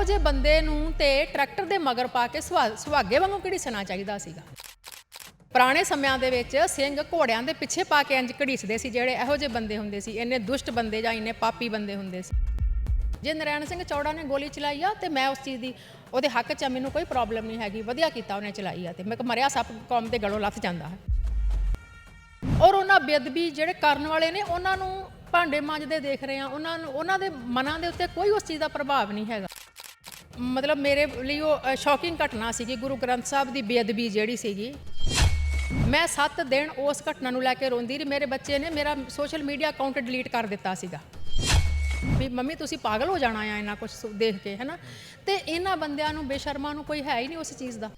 ਇਹੋ ਜਿਹੇ ਬੰਦੇ ਨੂੰ ਤੇ ਟਰੈਕਟਰ ਦੇ ਮਗਰ ਪਾ ਕੇ ਸੁਹਾ- ਸੁਹਾਗੇ ਵਾਂਗੂ ਘੜੀਸਣਾ ਚਾਹੀਦਾ ਸੀਗਾ? ਪੁਰਾਣੇ ਸਮਿਆਂ ਦੇ ਵਿੱਚ ਸਿੰਘ ਘੋੜਿਆਂ ਦੇ ਪਿੱਛੇ ਪਾ ਕੇ ਇੰਜ ਘੜੀਸਦੇ ਸੀ, ਜਿਹੜੇ ਇਹੋ ਜਿਹੇ ਬੰਦੇ ਹੁੰਦੇ ਸੀ, ਇੰਨੇ ਦੁਸ਼ਟ ਬੰਦੇ ਜਾਂ ਇੰਨੇ ਪਾਪੀ ਬੰਦੇ ਹੁੰਦੇ ਸੀ। ਜੇ ਨਰੈਣ ਸਿੰਘ ਚੌੜਾ ਨੇ ਗੋਲੀ ਚਲਾਈ ਆ ਤੇ ਮੈਂ ਉਸ ਚੀਜ਼ ਦੀ, ਉਹਦੇ ਹੱਕ 'ਚ ਮੈਨੂੰ ਕੋਈ ਪ੍ਰੋਬਲਮ ਨਹੀਂ ਹੈਗੀ, ਵਧੀਆ ਕੀਤਾ ਉਹਨੇ ਚਲਾਈ ਆ ਤੇ ਮੈਂ ਮਰਿਆ ਸੱਪ ਕੌਮ ਦੇ ਗਲੋਂ ਲੱਥ ਜਾਂਦਾ ਹੈ। ਔਰ ਉਹਨਾਂ ਬੇਅਦਬੀ ਜਿਹੜੇ ਕਰਨ ਵਾਲੇ ਨੇ, ਉਹਨਾਂ ਨੂੰ ਭਾਂਡੇ ਮਾਂਜਦੇ ਦੇਖ ਰਹੇ ਆ, ਉਹਨਾਂ ਨੂੰ, ਉਹਨਾਂ ਦੇ ਮਨਾਂ ਦੇ ਉੱਤੇ ਕੋਈ ਉਸ ਚੀਜ਼ ਦਾ ਪ੍ਰਭਾਵ ਨਹੀਂ ਹੈਗਾ। ਮਤਲਬ ਮੇਰੇ ਲਈ ਉਹ ਸ਼ੌਕਿੰਗ ਘਟਨਾ ਸੀਗੀ, ਗੁਰੂ ਗ੍ਰੰਥ ਸਾਹਿਬ ਦੀ ਬੇਅਦਬੀ ਜਿਹੜੀ ਸੀਗੀ। ਮੈਂ 7 ਦਿਨ ਉਸ ਘਟਨਾ ਨੂੰ ਲੈ ਕੇ ਰੋਂਦੀ ਰਹੀ। ਮੇਰੇ ਬੱਚੇ ਨੇ ਮੇਰਾ ਸੋਸ਼ਲ ਮੀਡੀਆ ਅਕਾਊਂਟ ਡਿਲੀਟ ਕਰ ਦਿੱਤਾ ਸੀਗਾ। ਵੀ ਮੰਮੀ, ਤੁਸੀਂ ਪਾਗਲ ਹੋ ਜਾਣਾ ਆ ਇਹਨਾਂ ਕੁਝ ਦੇਖ ਕੇ, ਹੈਨਾ? ਤੇ ਇਹਨਾਂ ਬੰਦਿਆਂ ਨੂੰ ਬੇਸ਼ਰਮਾਂ ਨੂੰ ਕੋਈ ਹੈ ਹੀ ਨਹੀਂ ਉਸ ਚੀਜ਼ ਦਾ।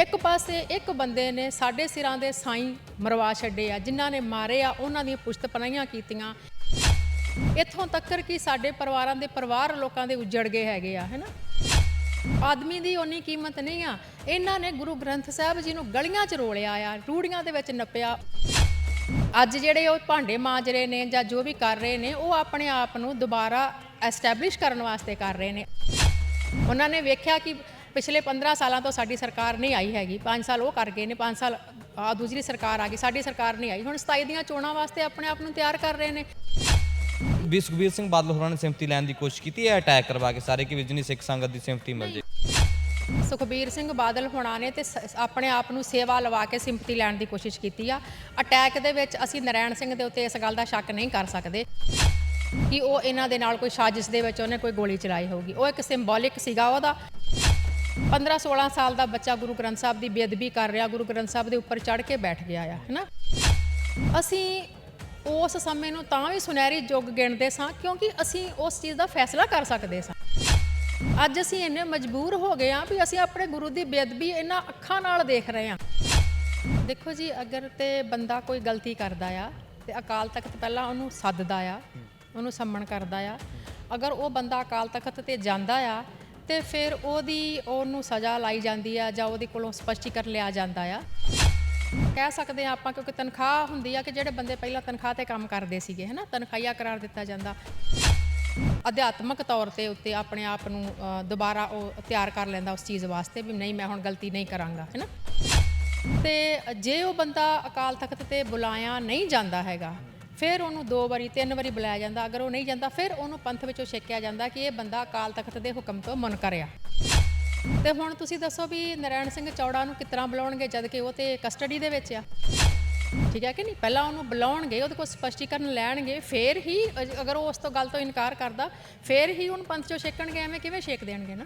ਇੱਕ ਪਾਸੇ ਇੱਕ ਬੰਦੇ ਨੇ ਸਾਡੇ ਸਿਰਾਂ ਦੇ ਸਾਈਂ ਮਰਵਾ ਛੱਡੇ ਆ, ਜਿਨ੍ਹਾਂ ਨੇ ਮਾਰੇ ਆ, ਉਹਨਾਂ ਦੀਆਂ ਪੁਸ਼ਤ ਪਨਾਈਆਂ ਕੀਤੀਆਂ। ਇੱਥੋਂ ਤੱਕ ਕਿ ਸਾਡੇ ਪਰਿਵਾਰਾਂ ਦੇ ਪਰਿਵਾਰ ਲੋਕਾਂ ਦੇ ਉੱਜੜ ਗਏ ਹੈਗੇ ਆ ਹੈਨਾ ਆਦਮੀ ਦੀ ਓਨੀ ਕੀਮਤ ਨਹੀਂ ਆ। ਇਹਨਾਂ ਨੇ ਗੁਰੂ ਗ੍ਰੰਥ ਸਾਹਿਬ ਜੀ ਨੂੰ ਗਲੀਆਂ 'ਚ ਰੋਲਿਆ ਆ, ਰੂੜੀਆਂ ਦੇ ਵਿੱਚ ਨੱਪਿਆ। ਅੱਜ ਜਿਹੜੇ ਉਹ ਭਾਂਡੇ ਮਾਂਜ ਰਹੇ ਨੇ ਜਾਂ ਜੋ ਵੀ ਕਰ ਰਹੇ ਨੇ, ਉਹ ਆਪਣੇ ਆਪ ਨੂੰ ਦੁਬਾਰਾ ਐਸਟੈਬਲਿਸ਼ ਕਰਨ ਵਾਸਤੇ ਕਰ ਰਹੇ ਨੇ। ਉਹਨਾਂ ਨੇ ਵੇਖਿਆ ਕਿ ਪਿਛਲੇ 15 ਸਾਲਾਂ ਤੋਂ ਸਾਡੀ ਸਰਕਾਰ ਨਹੀਂ ਆਈ ਹੈਗੀ। 5 ਸਾਲ ਉਹ ਕਰ ਗਏ ਨੇ 5 ਸਾਲ ਆ ਦੂਸਰੀ ਸਰਕਾਰ ਆ ਗਈ, ਸਾਡੀ ਸਰਕਾਰ ਨਹੀਂ ਆਈ। ਹੁਣ 27 ਦੀਆਂ ਚੋਣਾਂ ਵਾਸਤੇ ਆਪਣੇ ਆਪ ਨੂੰ ਤਿਆਰ ਕਰ ਰਹੇ ਨੇ। ਵੀ ਸੁਖਬੀਰ ਸਿੰਘ ਬਾਦਲ ਹੋਰਾਂ ਨੇ ਸਿੰਪਤੀ ਲੈਣ ਦੀ ਕੋਸ਼ਿਸ਼ ਕੀਤੀ ਹੈ ਅਟੈਕ ਕਰਵਾ ਕੇ ਸਾਰੇ ਕਿ ਵਿਜਨੀ ਸਿੱਖ ਸੰਗਤ ਦੀ ਸਿੰਪਤੀ ਮਿਲ ਜੇ। ਸੁਖਬੀਰ ਸਿੰਘ ਬਾਦਲ ਹੋਣਾ ਨੇ ਤੇ ਸ- ਆਪਣੇ ਆਪ ਨੂੰ ਸੇਵਾ ਲਵਾ ਕੇ ਸਿੰਪਤੀ ਲੈਣ ਦੀ ਕੋਸ਼ਿਸ਼ ਕੀਤੀ ਆ। ਅਟੈਕ ਦੇ ਵਿੱਚ ਅਸੀਂ ਨਰੈਣ ਸਿੰਘ ਦੇ ਉੱਤੇ ਇਸ ਗੱਲ ਦਾ ਸ਼ੱਕ ਨਹੀਂ ਕਰ ਸਕਦੇ ਕਿ ਉਹ ਇਹਨਾਂ ਦੇ ਨਾਲ ਕੋਈ ਸਾਜ਼ਿਸ਼ ਦੇ ਵਿੱਚ ਉਹਨੇ ਕੋਈ ਗੋਲੀ ਚਲਾਈ ਹੋਊਗੀ। ਉਹ ਇੱਕ ਸਿੰਬੋਲਿਕ ਸੀਗਾ ਉਹਦਾ। 15 16 ਸਾਲ ਦਾ ਬੱਚਾ ਗੁਰੂ ਗ੍ਰੰਥ ਸਾਹਿਬ ਦੀ ਬੇਅਦਬੀ ਕਰ ਰਿਹਾ, ਗੁਰੂ ਗ੍ਰੰਥ ਸਾਹਿਬ ਦੇ ਉੱਪਰ ਚੜ ਕੇ ਬੈਠ ਗਿਆ ਆ, ਹੈਨਾ? ਅਸੀਂ ਉਸ ਸਮੇਂ ਨੂੰ ਤਾਂ ਵੀ ਸੁਨਹਿਰੀ ਯੁੱਗ ਗਿਣਦੇ ਸਾਂ, ਕਿਉਂਕਿ ਅਸੀਂ ਉਸ ਚੀਜ਼ ਦਾ ਫੈਸਲਾ ਕਰ ਸਕਦੇ ਸਾਂ। ਅੱਜ ਅਸੀਂ ਇੰਨੇ ਮਜਬੂਰ ਹੋ ਗਏ ਆ ਵੀ ਅਸੀਂ ਆਪਣੇ ਗੁਰੂ ਦੀ ਬੇਅਦਬੀ ਇਹਨਾਂ ਅੱਖਾਂ ਨਾਲ ਦੇਖ ਰਹੇ ਆ ਦੇਖੋ ਜੀ, ਅਗਰ ਤੇ ਬੰਦਾ ਕੋਈ ਗਲਤੀ ਕਰਦਾ ਆ, ਤੇ ਅਕਾਲ ਤਖਤ ਪਹਿਲਾਂ ਉਹਨੂੰ ਸੱਦਦਾ ਆ, ਉਹਨੂੰ ਸੰਮਣ ਕਰਦਾ ਆ। ਅਗਰ ਉਹ ਬੰਦਾ ਅਕਾਲ ਤਖਤ ਤੇ ਜਾਂਦਾ ਆ, ਤੇ ਫਿਰ ਉਹਦੀ, ਉਹਨੂੰ ਸਜ਼ਾ ਲਾਈ ਜਾਂਦੀ ਆ ਜਾਂ ਉਹਦੇ ਕੋਲੋਂ ਸਪਸ਼ਟੀਕਰਨ ਲਿਆ ਜਾਂਦਾ ਆ। ਕਹਿ ਸਕਦੇ ਆ ਆਪਾਂ ਕਿਉਂਕਿ ਤਨਖਾਹ ਹੁੰਦੀ ਆ ਕਿ ਜਿਹੜੇ ਬੰਦੇ ਪਹਿਲਾਂ ਤਨਖਾਹ ਤੇ ਕੰਮ ਕਰਦੇ ਸੀਗੇ, ਹਨਾ, ਤਨਖਾਹੀਆ ਕਰਾਰ ਦਿੱਤਾ ਜਾਂਦਾ। ਅਧਿਆਤਮਕ ਤੌਰ ਤੇ ਉੱਤੇ ਆਪਣੇ ਆਪ ਨੂੰ ਦੁਬਾਰਾ ਉਹ ਤਿਆਰ ਕਰ ਲੈਂਦਾ ਉਸ ਚੀਜ਼ ਵਾਸਤੇ ਵੀ ਨਹੀਂ, ਮੈਂ ਹੁਣ ਗਲਤੀ ਨਹੀਂ ਕਰਾਂਗਾ, ਹੈਨਾ। ਤੇ ਜੇ ਉਹ ਬੰਦਾ ਅਕਾਲ ਤਖਤ ਤੇ ਬੁਲਾਇਆ ਨਹੀਂ ਜਾਂਦਾ ਹੈਗਾ, ਫਿਰ ਉਹਨੂੰ ਦੋ ਵਾਰੀ, ਤਿੰਨ ਵਾਰੀ ਬੁਲਾਇਆ ਜਾਂਦਾ, ਅਗਰ ਉਹ ਨਹੀਂ ਜਾਂਦਾ, ਫਿਰ ਉਹਨੂੰ ਪੰਥ ਵਿੱਚੋਂ ਛੇਕਿਆ ਜਾਂਦਾ ਕਿ ਇਹ ਬੰਦਾ ਅਕਾਲ ਤਖਤ ਦੇ ਹੁਕਮ ਤੋਂ ਮੁਨਕਰ ਆ ਤੇ ਹੁਣ ਤੁਸੀਂ ਦੱਸੋ ਵੀ ਨਰੈਣ ਸਿੰਘ ਚੌੜਾ ਨੂੰ ਕਿਤਨਾ ਬੁਲਾਉਣਗੇ, ਜਦ ਕਿ ਉਹ ਤੇ ਕਸਟਡੀ ਦੇ ਵਿੱਚ ਆ। ਠੀਕ ਹੈ ਕਿ ਨਹੀਂ? ਪਹਿਲਾਂ ਉਹਨੂੰ ਬੁਲਾਉਣਗੇ, ਉਹਦੇ ਕੋਲ ਸਪਸ਼ਟੀਕਰਨ ਲੈਣਗੇ, ਫਿਰ ਹੀ ਅਜ- ਅਗਰ ਉਹ ਉਸ ਤੋਂ ਗੱਲ ਤੋਂ ਇਨਕਾਰ ਕਰਦਾ, ਫਿਰ ਹੀ ਉਹਨੂੰ ਪੰਥ ਚੋਂ ਛੇਕਣਗੇ, ਐਵੇਂ ਕਿਵੇਂ ਛੇਕ ਦੇਣਗੇ ਨਾ?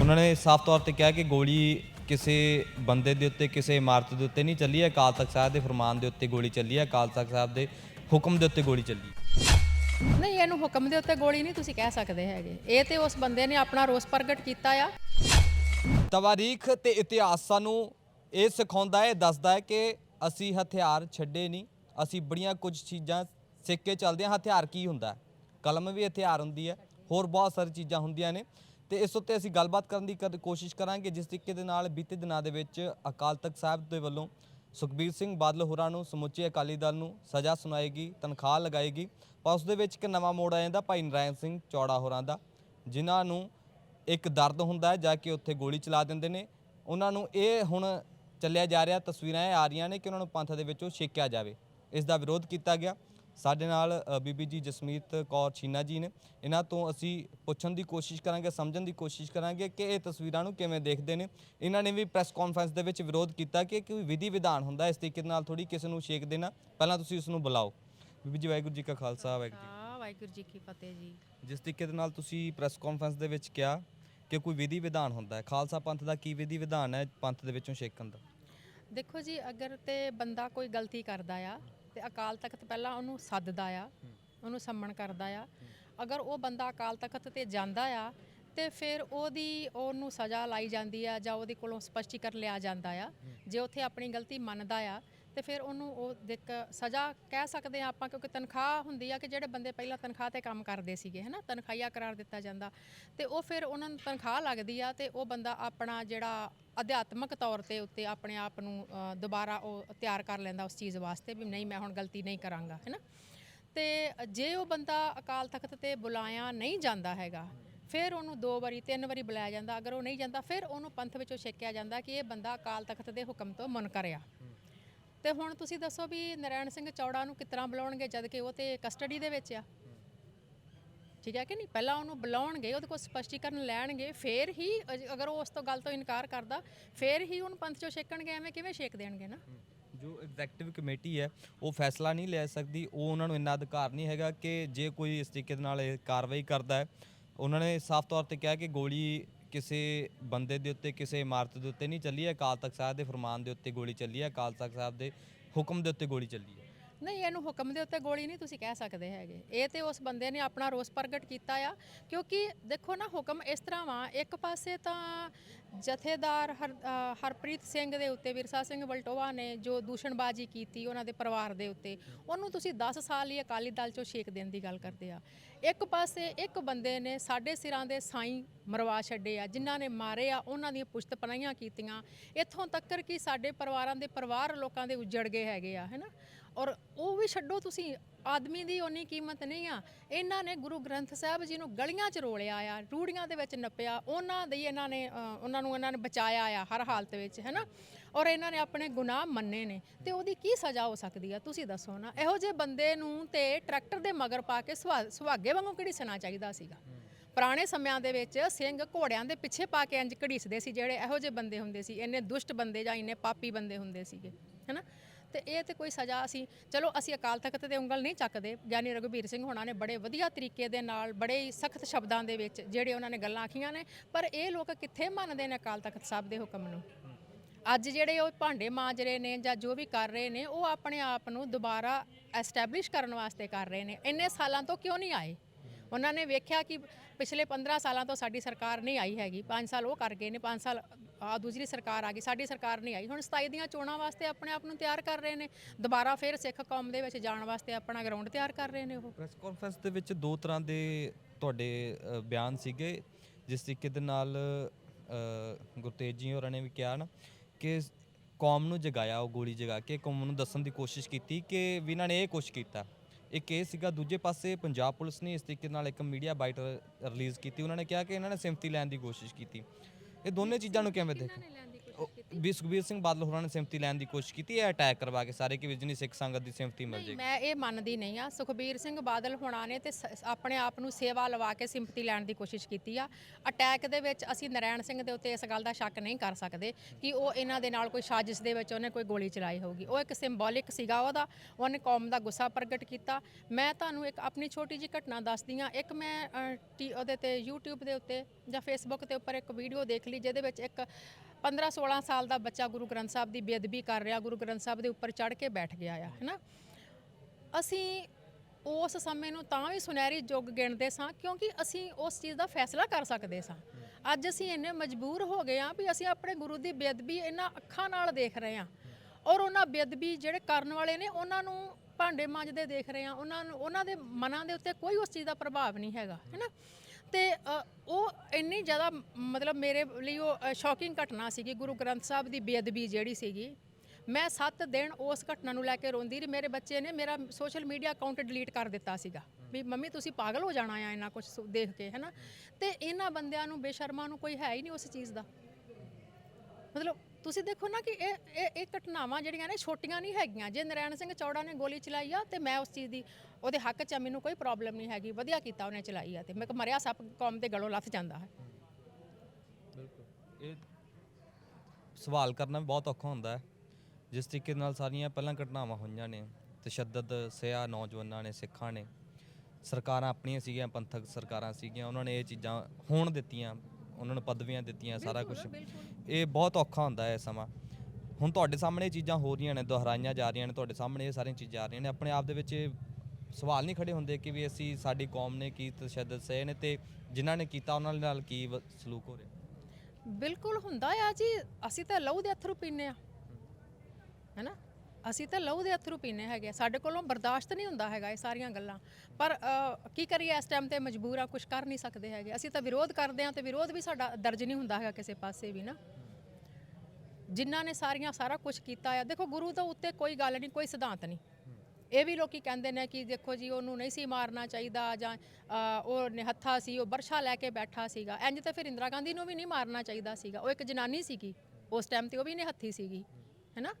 ਉਹਨਾਂ ਨੇ ਸਾਫ਼ ਤੌਰ ਤੇ ਕਿਹਾ ਕਿ ਗੋਲੀ ਕਿਸੇ ਬੰਦੇ ਦੇ ਉੱਤੇ, ਕਿਸੇ ਇਮਾਰਤ ਦੇ ਉੱਤੇ ਨਹੀਂ ਚੱਲੀ ਹੈ ਅਕਾਲ ਤਖਤ ਸਾਹਿਬ ਦੇ ਫਰਮਾਨ ਦੇ ਉੱਤੇ ਗੋਲੀ ਚੱਲੀ ਹੈ ਅਕਾਲ ਤਖਤ ਸਾਹਿਬ ਦੇ ਹੁਕਮ ਦੇ ਉੱਤੇ ਗੋਲੀ ਚੱਲੀ। ਨਹੀਂ, ਇਹਨੂੰ ਹੁਕਮ ਦੇ ਉੱਤੇ ਗੋਲੀ ਨਹੀਂ ਤੁਸੀਂ ਕਹਿ ਸਕਦੇ ਹੈਗੇ। ਇਹ ਤੇ ਉਸ ਬੰਦੇ ਨੇ ਆਪਣਾ ਰੋਸ ਪ੍ਰਗਟ ਕੀਤਾ ਆ। ਤਵਾਰੀਖ ਤੇ ਇਤਿਹਾਸ ਸਾਨੂੰ ਇਹ ਸਿਖਾਉਂਦਾ ਹੈ, ਦੱਸਦਾ ਹੈ ਕਿ ਅਸੀਂ ਹਥਿਆਰ ਛੱਡੇ ਨਹੀਂ, ਅਸੀਂ ਬੜੀਆਂ ਕੁਝ ਚੀਜ਼ਾਂ ਸਿੱਖ ਕੇ ਚੱਲਦੇ ਹਾਂ। ਹਥਿਆਰ ਕੀ ਹੁੰਦਾ ਕਲਮ ਵੀ ਹਥਿਆਰ ਹੁੰਦੀ ਹੈ, ਹੋਰ ਬਹੁਤ ਸਾਰੀ ਚੀਜ਼ਾਂ ਹੁੰਦੀਆਂ ਨੇ। ਤੇ ਇਸ ਉੱਤੇ ਅਸੀਂ ਗੱਲਬਾਤ ਕਰਨ ਦੀ ਕਰ- ਕੋਸ਼ਿਸ਼ ਕਰਾਂਗੇ, ਜਿਸ ਤਰੀਕੇ ਦੇ ਨਾਲ ਬੀਤੇ ਦਿਨਾਂ ਦੇ ਵਿੱਚ ਅਕਾਲ ਤਖਤ ਸਾਹਿਬ ਦੇ ਵੱਲੋਂ ਸੁਖਬੀਰ ਸਿੰਘ ਬਾਦਲ ਹੋਰਾਂ ਨੂੰ ਸਮੁੱਚੇ ਅਕਾਲੀ ਦਲ ਨੂੰ ਸਜ਼ਾ ਸੁਣਾਏਗੀ, ਤਨਖਾਹ ਲਗਾਏਗੀ, ਪਰ ਉਸ ਦੇ ਵਿੱਚ ਇੱਕ ਨਵਾਂ ਮੋੜ ਆ ਜਾਂਦਾ ਭਾਈ ਨਰਾਇਣ ਸਿੰਘ ਚੌੜਾ ਹੋਰਾਂ ਦਾ, ਜਿਨ੍ਹਾਂ ਨੂੰ ਇੱਕ ਦਰਦ ਹੁੰਦਾ ਹੈ, ਜਾ ਕੇ ਉੱਥੇ ਗੋਲੀ ਚਲਾ ਦਿੰਦੇ ਨੇ। ਉਹਨਾਂ ਨੂੰ ਇਹ ਹੁਣ ਚੱਲਿਆ ਜਾ ਰਿਹਾ, ਤਸਵੀਰਾਂ ਇਹ ਆ ਰਹੀਆਂ ਨੇ ਕਿ ਉਹਨਾਂ ਨੂੰ ਪੰਥ ਦੇ ਵਿੱਚੋਂ ਛੇਕਿਆ ਜਾਵੇ। ਇਸ ਦਾ ਵਿਰੋਧ ਕੀਤਾ ਗਿਆ। ਸਾਡੇ ਨਾਲ ਅ, ਬੀਬੀ ਜੀ ਜਸਮੀਤ ਕੌਰ ਛੀਨਾ ਜੀ ਨੇ। ਇਹਨਾਂ ਤੋਂ ਅਸੀਂ ਪੁੱਛਣ ਦੀ ਕੋਸ਼ਿਸ਼ ਕਰਾਂਗੇ ਸਮਝਣ ਦੀ ਕੋਸ਼ਿਸ਼ ਕਰਾਂਗੇ ਕਿ ਇਹ ਤਸਵੀਰਾਂ ਨੂੰ ਕਿਵੇਂ ਦੇਖਦੇ ਨੇ। ਇਹਨਾਂ ਨੇ ਵੀ ਪ੍ਰੈਸ ਕਾਨਫਰੰਸ ਦੇ ਵਿੱਚ ਵਿਰੋਧ ਕੀਤਾ ਕਿ ਕੋਈ ਵਿਧੀ ਵਿਧਾਨ ਹੁੰਦਾ ਇਸ ਤਰੀਕੇ ਨਾਲ ਥੋੜੀ ਕਿਸੇ ਨੂੰ ਛੇਕ ਦੇਣਾ। ਪਹਿਲਾਂ ਤੁਸੀਂ ਉਸ ਨੂੰ ਬੁਲਾਓ। ਬੀਬੀ ਜੀ ਵਾਹਿਗੁਰੂ ਜੀ ਕਾ ਖਾਲਸਾ ਵਾਹਿਗੁਰੂ ਜੀ ਆ ਵਾਹਿਗੁਰੂ ਜੀ ਕੀ ਫਤਿਹ ਜੀ। ਜਿਸ ਤਰੀਕੇ ਦੇ ਨਾਲ ਤੁਸੀਂ ਪ੍ਰੈਸ ਕਾਨਫਰੰਸ ਦੇ ਵਿੱਚ ਕਿਹਾ ਕਿ ਕੋਈ ਵਿਧੀ ਵਿਧਾਨ ਹੁੰਦਾ ਹੈ। ਖਾਲਸਾ ਪੰਥ ਦਾ ਕੀ ਵਿਧੀ ਵਿਧਾਨ ਹੈ ਪੰਥ ਦੇ ਵਿੱਚੋਂ ਛੇਕਣ ਦਾ? ਦੇਖੋ ਜੀ ਅਗਰ ਤੇ ਬੰਦਾ ਕੋਈ ਗਲਤੀ ਕਰਦਾ ਆ ਤੇ ਅਕਾਲ ਤਖਤ ਪਹਿਲਾਂ ਉਹਨੂੰ ਸੱਦਦਾ ਆ, ਉਹਨੂੰ ਸੰਮਣ ਕਰਦਾ ਆ। ਅਗਰ ਉਹ ਬੰਦਾ ਅਕਾਲ ਤਖਤ ਤੇ ਜਾਂਦਾ ਆ, ਤੇ ਫਿਰ ਉਹਦੀ, ਉਹਨੂੰ ਸਜ਼ਾ ਲਾਈ ਜਾਂਦੀ ਆ ਜਾਂ ਉਹਦੇ ਕੋਲੋਂ ਸਪਸ਼ਟੀਕਰਨ ਲਿਆ ਜਾਂਦਾ ਆ। ਜੇ ਉੱਥੇ ਆਪਣੀ ਗਲਤੀ ਮੰਨਦਾ ਆ ਤੇ ਫਿਰ ਉਹਨੂੰ ਉਹ ਦਿੱਕ ਸਜ਼ਾ ਕਹਿ ਸਕਦੇ ਆ ਆਪਾਂ ਕਿਉਂਕਿ ਤਨਖਾਹ ਹੁੰਦੀ ਆ ਕਿ ਜਿਹੜੇ ਬੰਦੇ ਪਹਿਲਾਂ ਤਨਖਾਹ ਤੇ ਕੰਮ ਕਰਦੇ ਸੀਗੇ, ਹਨਾ? ਤਨਖਾਹੀਆ ਕਰਾਰ ਦਿੱਤਾ ਜਾਂਦਾ। ਤੇ ਉਹ ਫਿਰ ਉਹਨਾਂ ਨੂੰ ਤਨਖਾਹ ਲੱਗਦੀ ਆ ਤੇ ਉਹ ਬੰਦਾ ਆਪਣਾ ਜਿਹੜਾ ਅਧਿਆਤਮਕ ਤੌਰ ਤੇ ਉੱਤੇ ਆਪਣੇ ਆਪ ਨੂੰ ਦੁਬਾਰਾ ਉਹ ਤਿਆਰ ਕਰ ਲੈਂਦਾ ਉਸ ਚੀਜ਼ ਵਾਸਤੇ ਵੀ ਨਹੀਂ, ਮੈਂ ਹੁਣ ਗਲਤੀ ਨਹੀਂ ਕਰਾਂਗਾ, ਹੈਨਾ? ਤੇ ਜੇ ਉਹ ਬੰਦਾ ਅਕਾਲ ਤਖਤ ਤੇ ਬੁਲਾਇਆ ਨਹੀਂ ਜਾਂਦਾ ਹੈਗਾ, ਫਿਰ ਉਹਨੂੰ ਦੋ ਵਾਰੀ, ਤਿੰਨ ਵਾਰੀ ਬੁਲਾਇਆ ਜਾਂਦਾ। ਅਗਰ ਉਹ ਨਹੀਂ ਜਾਂਦਾ, ਫਿਰ ਉਹਨੂੰ ਪੰਥ ਵਿੱਚੋਂ ਛੇਕਿਆ ਜਾਂਦਾ ਕਿ ਇਹ ਬੰਦਾ ਅਕਾਲ ਤਖਤ ਦੇ ਹੁਕਮ ਤੋਂ ਮੁਨਕਰ ਆ ਤੇ ਹੁਣ ਤੁਸੀਂ ਦੱਸੋ ਵੀ ਨਰੈਣ ਸਿੰਘ ਚੌੜਾ ਨੂੰ ਕਿਤਨਾ ਬੁਲਾਉਣਗੇ, ਜਦ ਕਿ ਉਹ ਤੇ ਕਸਟਡੀ ਦੇ ਵਿੱਚ ਆ। ਠੀਕ ਹੈ ਕਿ ਨਹੀਂ? ਪਹਿਲਾਂ ਉਹਨੂੰ ਬੁਲਾਉਣਗੇ, ਉਹਦੇ ਕੋਲ ਸਪਸ਼ਟੀਕਰਨ ਲੈਣਗੇ, ਫਿਰ ਹੀ ਅਜ- ਅਗਰ ਉਹ ਉਸ ਤੋਂ ਗੱਲ ਤੋਂ ਇਨਕਾਰ ਕਰਦਾ, ਫਿਰ ਹੀ ਉਹਨੂੰ ਪੰਥ ਚੋਂ ਛੇਕਣਗੇ, ਐਵੇਂ ਕਿਵੇਂ ਛੇਕ ਦੇਣਗੇ ਨਾ? ਜੋ ਐਗਜ਼ੈਕਟਿਵ ਕਮੇਟੀ ਹੈ, ਉਹ ਫੈਸਲਾ ਨਹੀਂ ਲੈ ਸਕਦੀ, ਉਹ ਉਹਨਾਂ ਨੂੰ ਇੰਨਾ ਅਧਿਕਾਰ ਨਹੀਂ ਹੈਗਾ ਕਿ ਜੇ ਕੋਈ ਇਸ ਤਰੀਕੇ ਦੇ ਨਾਲ ਇਹ ਕਾਰਵਾਈ ਕਰਦਾ ਹੈ, ਉਹਨਾਂ ਨੇ ਸਾਫ਼ ਤੌਰ ਤੇ ਕਿਹਾ ਕਿ ਗੋਲੀ ਕਿਸੇ ਬੰਦੇ ਦੇ ਉੱਤੇ, ਕਿਸੇ ਇਮਾਰਤ ਦੇ ਉੱਤੇ ਨਹੀਂ ਚੱਲੀ ਹੈ। ਅਕਾਲ ਤਖਤ ਸਾਹਿਬ ਦੇ ਫਰਮਾਨ ਦੇ ਉੱਤੇ ਗੋਲੀ ਚੱਲੀ ਹੈ। ਅਕਾਲ ਤਖਤ ਸਾਹਿਬ ਦੇ ਹੁਕਮ ਦੇ ਉੱਤੇ ਗੋਲੀ ਚੱਲੀ ਹੈ। ਨਹੀਂ, ਇਹਨੂੰ ਹੁਕਮ ਦੇ ਉੱਤੇ ਗੋਲੀ ਨਹੀਂ ਤੁਸੀਂ ਕਹਿ ਸਕਦੇ ਹੈਗੇ। ਇਹ ਤੇ ਉਸ ਬੰਦੇ ਨੇ ਆਪਣਾ ਰੋਸ ਪ੍ਰਗਟ ਕੀਤਾ ਆ, ਕਿਉਂਕਿ ਦੇਖੋ ਨਾ, ਹੁਕਮ ਇਸ ਤਰ੍ਹਾਂ ਵਾ, ਇੱਕ ਪਾਸੇ ਤਾਂ ਜਥੇਦਾਰ ਹਰ ਹਰਪ੍ਰੀਤ ਸਿੰਘ ਦੇ ਉੱਤੇ ਵਿਰਸਾ ਸਿੰਘ ਵਲਟੋਆ ਨੇ ਜੋ ਦੂਸ਼ਣਬਾਜ਼ੀ ਕੀਤੀ ਉਹਨਾਂ ਦੇ ਪਰਿਵਾਰ ਦੇ ਉੱਤੇ, ਉਹਨੂੰ ਤੁਸੀਂ 10 ਸਾਲ ਹੀ ਅਕਾਲੀ ਦਲ ਚੋਂ ਛੇਕ ਦੇਣ ਦੀ ਗੱਲ ਕਰਦੇ ਆ। ਇੱਕ ਪਾਸੇ ਇੱਕ ਬੰਦੇ ਨੇ ਸਾਡੇ ਸਿਰਾਂ ਦੇ ਸਾਈਂ ਮਰਵਾ ਛੱਡੇ ਆ, ਜਿਨ੍ਹਾਂ ਨੇ ਮਾਰੇ ਆ, ਉਹਨਾਂ ਦੀਆਂ ਪੁਸ਼ਤ ਪਨਾਈਆਂ ਕੀਤੀਆਂ। ਇੱਥੋਂ ਤੱਕ ਕਿ ਸਾਡੇ ਪਰਿਵਾਰਾਂ ਦੇ ਪਰਿਵਾਰ ਲੋਕਾਂ ਦੇ ਉੱਜੜ ਗਏ ਹੈਗੇ ਆ ਹੈਨਾ ਔਰ ਉਹ ਵੀ ਛੱਡੋ ਤੁਸੀਂ, ਆਦਮੀ ਦੀ ਓਨੀ ਕੀਮਤ ਨਹੀਂ ਆ। ਇਹਨਾਂ ਨੇ ਗੁਰੂ ਗ੍ਰੰਥ ਸਾਹਿਬ ਜੀ ਨੂੰ ਗਲੀਆਂ 'ਚ ਰੋਲਿਆ ਆ, ਰੂੜੀਆਂ ਦੇ ਵਿੱਚ ਨੱਪਿਆ, ਉਹਨਾਂ ਦੀ ਇਹਨਾਂ ਨੇ ਉਹਨਾਂ ਨੂੰ ਇਹਨਾਂ ਨੇ ਬਚਾਇਆ ਆ ਹਰ ਹਾਲਤ ਵਿੱਚ, ਹੈਨਾ? ਔਰ ਇਹਨਾਂ ਨੇ ਆਪਣੇ ਗੁਨਾਹ ਮੰਨੇ ਨੇ। ਤੇ ਉਹਦੀ ਕੀ ਸਜ਼ਾ ਹੋ ਸਕਦੀ ਆ? ਤੁਸੀਂ ਦੱਸੋ ਨਾ। ਇਹੋ ਜਿਹੇ ਬੰਦੇ ਨੂੰ ਤੇ ਟਰੈਕਟਰ ਦੇ ਮਗਰ ਪਾ ਕੇ ਸੁਹਾ- ਸੁਹਾਗੇ ਵਾਂਗੂ ਘੜੀਸਣਾ ਚਾਹੀਦਾ ਸੀਗਾ? ਪੁਰਾਣੇ ਸਮਿਆਂ ਦੇ ਵਿੱਚ ਸਿੰਘ ਘੋੜਿਆਂ ਦੇ ਪਿੱਛੇ ਪਾ ਕੇ ਇੰਜ ਘੜੀਸਦੇ ਸੀ, ਜਿਹੜੇ ਇਹੋ ਜਿਹੇ ਬੰਦੇ ਹੁੰਦੇ ਸੀ। ਇੰਨੇ ਦੁਸ਼ਟ ਬੰਦੇ ਜਾਂ ਇੰਨੇ ਪਾਪੀ ਬੰਦੇ ਹੁੰਦੇ ਸੀਗੇ, ਹੈਨਾ? ਤੇ ਇਹ ਤੇ ਕੋਈ ਸਜ਼ਾ ਅਸੀਂ, ਚਲੋ ਅਸੀਂ ਅਕਾਲ ਤਖਤ ਤੇ ਉਂਗਲ ਨਹੀਂ ਚੱਕਦੇ ਗਿਆਨੀ ਰਘੁਬੀਰ ਸਿੰਘ ਹੋਣਾ ਨੇ ਬੜੇ ਵਧੀਆ ਤਰੀਕੇ ਦੇ ਨਾਲ, ਬੜੇ ਹੀ ਸਖਤ ਸ਼ਬਦਾਂ ਦੇ ਵਿੱਚ ਜਿਹੜੇ ਉਹਨਾਂ ਨੇ ਗੱਲਾਂ ਆਖੀਆਂ ਨੇ, ਪਰ ਇਹ ਲੋਕ ਕਿੱਥੇ ਮੰਨਦੇ ਨੇ ਅਕਾਲ ਤਖਤ ਸਾਹਿਬ ਦੇ ਹੁਕਮ ਨੂੰ? ਅੱਜ ਜਿਹੜੇ ਉਹ ਭਾਂਡੇ ਮਾਂਜ ਰਹੇ ਨੇ ਜਾਂ ਜੋ ਵੀ ਕਰ ਰਹੇ ਨੇ, ਉਹ ਆਪਣੇ ਆਪ ਨੂੰ ਦੁਬਾਰਾ ਐਸਟੈਬਲਿਸ਼ ਕਰਨ ਵਾਸਤੇ ਕਰ ਰਹੇ ਨੇ। ਇੰਨੇ ਸਾਲਾਂ ਤੋਂ ਕਿਉਂ ਨਹੀਂ ਆਏ? ਉਹਨਾਂ ਨੇ ਵੇਖਿਆ ਕਿ ਪਿਛਲੇ 15 ਸਾਲਾਂ ਤੋਂ ਸਾਡੀ ਸਰਕਾਰ ਨਹੀਂ ਆਈ ਹੈਗੀ। 5 ਸਾਲ ਉਹ ਕਰ ਗਏ ਨੇ 5 ਸਾਲ ਆ ਦੂਸਰੀ ਸਰਕਾਰ ਆ ਗਈ, ਸਾਡੀ ਸਰਕਾਰ ਨਹੀਂ ਆਈ। ਹੁਣ 27 ਦੀਆਂ ਚੋਣਾਂ ਵਾਸਤੇ ਆਪਣੇ ਆਪ ਨੂੰ ਤਿਆਰ ਕਰ ਰਹੇ ਨੇ। ਦੁਬਾਰਾ ਫਿਰ ਸਿੱਖ ਕੌਮ ਦੇ ਵਿੱਚ ਜਾਣ ਵਾਸਤੇ ਆਪਣਾ ਗਰਾਊਂਡ ਤਿਆਰ ਕਰ ਰਹੇ ਨੇ ਉਹ। ਪ੍ਰੈਸ ਕਾਨਫਰੰਸ ਦੇ ਵਿੱਚ ਦੋ ਤਰ੍ਹਾਂ ਦੇ ਤੁਹਾਡੇ ਬਿਆਨ ਸੀਗੇ। ਜਿਸ ਤਰੀਕੇ ਦੇ ਨਾਲ ਗੁਰਤੇਜ ਜੀ ਹੋਰਾਂ ਨੇ ਵੀ ਕਿਹਾ ਨਾ ਕਿ ਕੌਮ ਨੂੰ ਜਗਾਇਆ, ਉਹ ਗੋਲੀ ਜਗਾ ਕੇ, ਕੌਮ ਨੂੰ ਦੱਸਣ ਦੀ ਕੋਸ਼ਿਸ਼ ਕੀਤੀ ਕਿ ਵੀ ਇਹਨਾਂ ਨੇ ਇਹ ਕੁਛ ਕੀਤਾ। ਇਹ ਸੀਗਾ ਦੂਜੇ ਪਾਸੇ ਪੰਜਾਬ ਪੁਲਿਸ ਨੇ ਇਸ ਤਰੀਕੇ ਨਾਲ ਇੱਕ ਮੀਡੀਆ ਬਾਈਟ ਰਿਲੀਜ਼ ਕੀਤੀ। ਉਹਨਾਂ ਨੇ ਕਿਹਾ ਕਿ ਇਹਨਾਂ ਨੇ ਸਿੰਪਤੀ ਲੈਣ ਦੀ ਕੋਸ਼ਿਸ਼ ਕੀਤੀ। ਇਹ ਦੋਨੇ ਚੀਜ਼ਾਂ ਨੂੰ ਕਿਵੇਂ ਦੇਖ ਵੀ ਸੁਖਬੀਰ ਸਿੰਘ ਬਾਦਲ ਹੋਰਾਂ ਨੇ ਸਿੰਪਤੀ ਲੈਣ ਦੀ ਕੋਸ਼ਿਸ਼ ਕੀਤੀ ਇਹ ਅਟੈਕ ਕਰਵਾ ਕੇ ਸਾਰੇ ਕਿ ਵਿਜਨੀ ਸਿੱਖ ਸੰਗਤ ਦੀ ਸਿੰਪਤੀ ਮਿਲ ਨਹੀਂ ਜਾਏਗੀ ਮੈਂ ਇਹ ਮੰਨਦੀ ਨਹੀਂ ਆ। ਸੁਖਬੀਰ ਸਿੰਘ ਬਾਦਲ ਹੋਣਾ ਨੇ ਤੇ ਸ- ਆਪਣੇ ਆਪ ਨੂੰ ਸੇਵਾ ਲਵਾ ਕੇ ਸਿੰਪਤੀ ਲੈਣ ਦੀ ਕੋਸ਼ਿਸ਼ ਕੀਤੀ ਆ। ਅਟੈਕ ਦੇ ਵਿੱਚ ਅਸੀਂ ਨਰੈਣ ਸਿੰਘ ਦੇ ਉੱਤੇ ਇਸ ਗੱਲ ਦਾ ਸ਼ੱਕ ਨਹੀਂ ਕਰ ਸਕਦੇ ਕਿ ਉਹ ਇਹਨਾਂ ਦੇ ਨਾਲ ਕੋਈ ਸਾਜ਼ਿਸ਼ ਦੇ ਵਿੱਚ ਉਹਨੇ ਕੋਈ ਗੋਲੀ ਚਲਾਈ ਹੋਊਗੀ। ਉਹ ਇੱਕ ਸਿੰਬੋਲਿਕ ਸੀਗਾ ਉਹਦਾ। ਉਹਨੇ ਕੌਮ ਦਾ ਗੁੱਸਾ ਪ੍ਰਗਟ ਕੀਤਾ। ਮੈਂ ਤੁਹਾਨੂੰ ਇੱਕ ਆਪਣੀ ਛੋਟੀ ਜਿਹੀ ਘਟਨਾ ਦੱਸਦੀ ਆ। ਇੱਕ ਮੈਂ ਅ, ਟੀ- ਉਹਦੇ ਤੇ YouTube ਦੇ ਉੱਤੇ ਜਾਂ Facebook ਤੇ ਉੱਪਰ ਇੱਕ ਵੀਡੀਓ ਦੇਖ ਲਈ ਜਿਹਦੇ ਵਿੱਚ ਇੱਕ 15 16 ਸਾਲ ਦਾ ਬੱਚਾ ਗੁਰੂ ਗ੍ਰੰਥ ਸਾਹਿਬ ਦੀ ਬੇਅਦਬੀ ਕਰ ਰਿਹਾ, ਗੁਰੂ ਗ੍ਰੰਥ ਸਾਹਿਬ ਦੇ ਉੱਪਰ ਚੜ੍ਹ ਕੇ ਬੈਠ ਗਿਆ ਆ, ਹੈਨਾ? ਅਸੀਂ ਉਸ ਸਮੇਂ ਨੂੰ ਤਾਂ ਵੀ ਸੁਨਹਿਰੀ ਯੁੱਗ ਗਿਣਦੇ ਸਾਂ, ਕਿਉਂਕਿ ਅਸੀਂ ਉਸ ਚੀਜ਼ ਦਾ ਫੈਸਲਾ ਕਰ ਸਕਦੇ ਸਾਂ। ਅੱਜ ਅਸੀਂ ਇੰਨੇ ਮਜਬੂਰ ਹੋ ਗਏ ਹਾਂ ਵੀ ਅਸੀਂ ਆਪਣੇ ਗੁਰੂ ਦੀ ਬੇਅਦਬੀ ਇਹਨਾਂ ਅੱਖਾਂ ਨਾਲ ਦੇਖ ਰਹੇ ਹਾਂ ਔਰ ਉਹਨਾਂ ਬੇਅਦਬੀ ਜਿਹੜੇ ਕਰਨ ਵਾਲੇ ਨੇ, ਉਹਨਾਂ ਨੂੰ ਭਾਂਡੇ ਮਾਂਜਦੇ ਦੇਖ ਰਹੇ ਹਾਂ ਉਹਨਾਂ ਨੂੰ, ਉਹਨਾਂ ਦੇ ਮਨਾਂ ਦੇ ਉੱਤੇ ਕੋਈ ਉਸ ਚੀਜ਼ ਦਾ ਪ੍ਰਭਾਵ ਨਹੀਂ ਹੈਗਾ, ਹੈਨਾ? ਤੇ ਉਹ ਇੰਨੀ ਜ਼ਿਆਦਾ ਮਤਲਬ ਮੇਰੇ ਲਈ ਉਹ ਸ਼ੌਕਿੰਗ ਘਟਨਾ ਸੀਗੀ, ਗੁਰੂ ਗ੍ਰੰਥ ਸਾਹਿਬ ਦੀ ਬੇਅਦਬੀ ਜਿਹੜੀ ਸੀਗੀ। ਮੈਂ 7 ਦਿਨ ਉਸ ਘਟਨਾ ਨੂੰ ਲੈ ਕੇ ਰੋਂਦੀ ਰਹੀ। ਮੇਰੇ ਬੱਚੇ ਨੇ ਮੇਰਾ ਸੋਸ਼ਲ ਮੀਡੀਆ ਅਕਾਊਂਟ ਡਿਲੀਟ ਕਰ ਦਿੱਤਾ ਸੀਗਾ। ਵੀ, ਮੰਮੀ, ਤੁਸੀਂ ਪਾਗਲ ਹੋ ਜਾਣਾ ਆ ਇਹਨਾਂ ਕੁਝ ਦੇਖ ਕੇ, ਹੈਨਾ? ਤੇ ਇਹਨਾਂ ਬੰਦਿਆਂ ਨੂੰ, ਬੇਸ਼ਰਮਾਂ ਨੂੰ ਕੋਈ ਹੈ ਹੀ ਨਹੀਂ ਉਸ ਚੀਜ਼ ਦਾ। ਮਤਲਬ ਤੁਸੀਂ ਦੇਖੋ ਨਾ ਕਿ ਇਹ ਇਹ ਇਹ ਘਟਨਾਵਾਂ ਜਿਹੜੀਆਂ ਨੇ ਛੋਟੀਆਂ ਨਹੀਂ ਹੈਗੀਆਂ। ਜੇ ਨਰੈਣ ਸਿੰਘ ਚੌੜਾ ਨੇ ਗੋਲੀ ਚਲਾਈ ਆ ਤੇ ਮੈਂ ਉਸ ਚੀਜ਼ ਦੀ ਉਹਦੇ ਹੱਕ 'ਚ ਆ, ਮੈਨੂੰ ਕੋਈ ਪ੍ਰੋਬਲਮ ਨਹੀਂ ਹੈਗੀ। ਵਧੀਆ ਕੀਤਾ ਉਹਨੇ ਚਲਾਈ ਆ ਤੇ ਮੈਂ ਕਿ ਮਰਿਆ ਸੱਪ ਕੌਮ ਦੇ ਗਲੋਂ ਲੱਥ ਜਾਂਦਾ ਹੈ। ਬਿਲਕੁਲ। ਇਹ ਸਵਾਲ ਕਰਨਾ ਵੀ ਬਹੁਤ ਔਖਾ ਹੁੰਦਾ ਹੈ। ਜਿਸ ਤਰੀਕੇ ਨਾਲ ਸਾਰੀਆਂ ਪਹਿਲਾਂ ਘਟਨਾਵਾਂ ਹੋਈਆਂ ਨੇ ਤਸ਼ੱਦਦ ਸਿਆ ਨੌਜਵਾਨਾਂ ਨੇ ਸਿੱਖਾਂ ਨੇ ਸਰਕਾਰਾਂ ਆਪਣੀਆਂ ਸੀਗੀਆਂ ਪੰਥਕ ਸਰਕਾਰਾਂ ਸੀਗੀਆਂ ਉਹਨਾਂ ਨੇ ਇਹ ਚੀਜ਼ਾਂ ਹੋਣ ਦਿੱਤੀਆਂ। ਉਹਨਾਂ ਨੂੰ ਪਦਵੀਆਂ ਦਿੱਤੀਆਂ ਸਾਰਾ ਕੁਝ ਇਹ ਬਹੁਤ ਔਖਾ ਹੁੰਦਾ ਹੈ ਸਮਾਂ। ਹੁਣ ਤੁਹਾਡੇ ਸਾਹਮਣੇ ਇਹ ਚੀਜ਼ਾਂ ਹੋ ਰਹੀਆਂ ਨੇ ਦੁਹਰਾਈਆਂ ਜਾ ਰਹੀਆਂ ਨੇ ਤੁਹਾਡੇ ਸਾਹਮਣੇ ਇਹ ਸਾਰੀਆਂ ਚੀਜ਼ਾਂ ਆ ਰਹੀਆਂ ਨੇ। ਆਪਣੇ ਆਪ ਦੇ ਵਿੱਚ ਇਹ ਸਵਾਲ ਨਹੀਂ ਖੜੇ ਹੁੰਦੇ ਕਿ ਵੀ ਅਸੀਂ ਸਾਡੀ ਕੌਮ ਨੇ ਕੀ ਤਸ਼ੱਦਦ ਸਹੇ ਨੇ ਤੇ ਜਿਨ੍ਹਾਂ ਨੇ ਕੀਤਾ ਉਹਨਾਂ ਨਾਲ ਕੀ ਵ- ਸਲੂਕ ਹੋ ਰਿਹਾ? ਬਿਲਕੁਲ ਹੁੰਦਾ ਆ ਜੀ ਅਸੀਂ ਤਾਂ ਲਹੂ ਦੇ ਅਥਰੂ ਪੀਨੇ ਆ। ਹੈਨਾ? ਅਸੀਂ ਤਾਂ ਲਹੂ ਦੇ ਅਥਰੂ ਪੀਨੇ ਹੈਗੇ ਸਾਡੇ ਕੋਲੋਂ ਬਰਦਾਸ਼ਤ ਨਹੀਂ ਹੁੰਦਾ ਹੈਗਾ ਇਹ ਸਾਰੀਆਂ ਗੱਲਾਂ। ਪਰ ਅ, ਕੀ ਕਰੀਏ ਇਸ ਟਾਈਮ ਤੇ ਮਜਬੂਰ ਆ ਕੁਝ ਕਰ ਨਹੀਂ ਸਕਦੇ ਹੈਗੇ। ਅਸੀਂ ਤਾਂ ਵਿਰੋਧ ਕਰਦੇ ਹਾਂ ਤੇ ਵਿਰੋਧ ਵੀ ਸਾਡਾ ਦਰਜ ਨਹੀਂ ਹੁੰਦਾ ਹੈਗਾ ਕਿਸੇ ਪਾਸੇ ਵੀ ਨਾ। ਜਿਨ੍ਹਾਂ ਨੇ ਸਾਰੀਆਂ ਸਾਰਾ ਕੁਝ ਕੀਤਾ ਆ। ਦੇਖੋ ਗੁਰੂ ਤੋਂ ਉੱਤੇ ਕੋਈ ਗੱਲ ਨਹੀਂ ਕੋਈ ਸਿਧਾਂਤ ਨਹੀਂ। ਇਹ ਵੀ ਲੋਕੀ ਕਹਿੰਦੇ ਨੇ ਕਿ ਦੇਖੋ ਜੀ ਉਹਨੂੰ ਨਹੀਂ ਸੀ ਮਾਰਨਾ ਚਾਹੀਦਾ ਜਾਂ ਅ, ਉਹ ਨਿਹੱਥਾ ਸੀ ਉਹ ਬਰਸ਼ਾ ਲੈ ਕੇ ਬੈਠਾ ਸੀਗਾ। ਇੰਜ ਤਾਂ ਫਿਰ ਇੰਦਰਾ ਗਾਂਧੀ ਨੂੰ ਵੀ ਨਹੀਂ ਮਾਰਨਾ ਚਾਹੀਦਾ ਸੀਗਾ। ਉਹ ਇੱਕ ਜਨਾਨੀ ਸੀਗੀ। ਉਸ ਟਾਈਮ ਤੇ ਉਹ ਵੀ ਨਿਹੱਥੀ ਸੀਗੀ। ਹੈਨਾ?